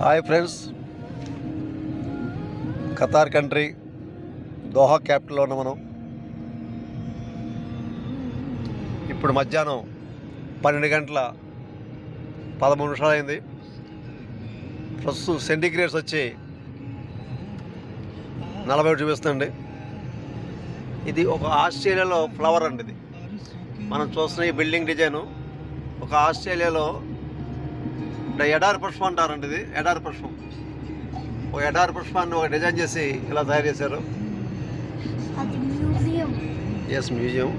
Hi friends Qatar country Doha క్యాపిటల్లో ఉన్న మనం. ఇప్పుడు మధ్యాహ్నం పన్నెండు గంటల పదమూడు నిమిషాలు అయింది. ప్రస్తుతం సెంటిగ్రేడ్స్ వచ్చి నలభై ఒకటి చూపిస్తుంది ఇది ఒక ఆస్ట్రేలియాలో ఫ్లవర్ అండి ఇది. మనం చూస్తున్న ఈ బిల్డింగ్ డిజైను ఒక ఆస్ట్రేలియాలో ఎడారి పుష్పం అంటారండి ఇది ఎడారి పుష్పం. ఒక ఎడారి పుష్పాన్ని ఒక డిజైన్ చేసి ఇలా తయారు చేశారు. అది museum. Yes museum.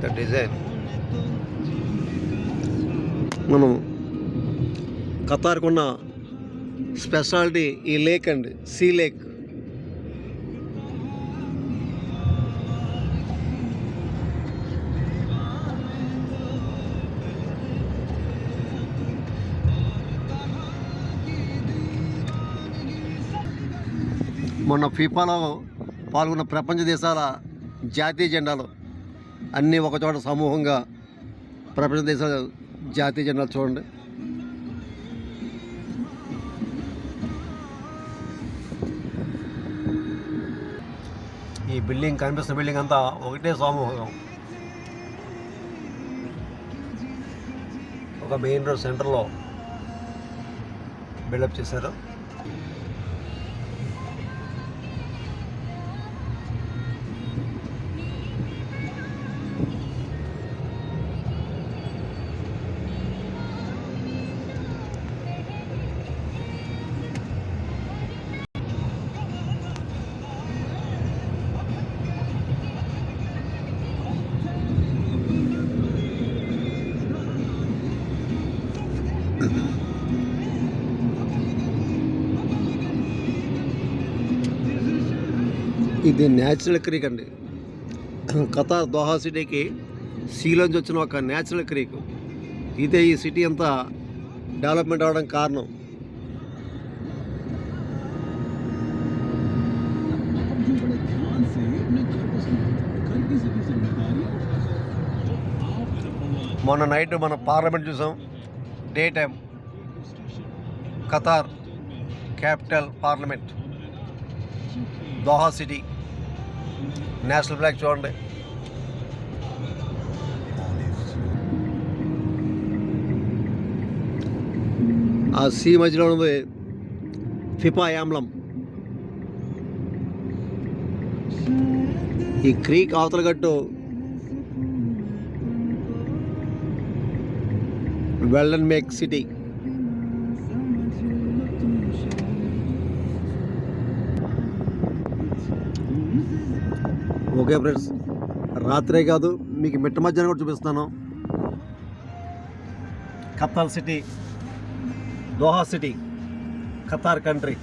The design మనం ఖతార్కున్న స్పెషాలిటీ ఈ లేక్ అండి సీ లేక్. మొన్న ఫిఫాలో పాల్గొన్న ప్రపంచ దేశాల జాతీయ జెండాలు. అన్నీ ఒకచోట సమూహంగా ప్రపంచ దేశాల జాతీయ జెండాలు చూడండి. ఈ బిల్డింగ్ కనిపిస్తున్న బిల్డింగ్ అంతా ఒకటే సమూహం. ఒక మెయిన్ రోడ్ సెంటర్లో బిల్డప్ చేశారు. ఇది న్యాచురల్ క్రీక్ అండి. ఖతార్ దోహా సిటీకి సీలోంచి వచ్చిన ఒక న్యాచురల్ క్రీక్ ఇదే ఈ సిటీ అంతా డెవలప్మెంట్ అవ్వడం కారణం. మొన్న నైట్ మన పార్లమెంట్ చూసాం. Day time. Qatar capital parliament. Doha city. National flag చూడండి. ఆ సీ మధ్యలో ఉంది ఫిపా యామ్లం ఈ క్రీక్ అవతల వెల్డన్ మేక్ సిటీ. ఓకే ఫ్రెండ్స్ రాత్రే కాదు మీకు మిట్ట మధ్యాహ్నం కూడా చూపిస్తాను Qatar city Doha city Qatar country.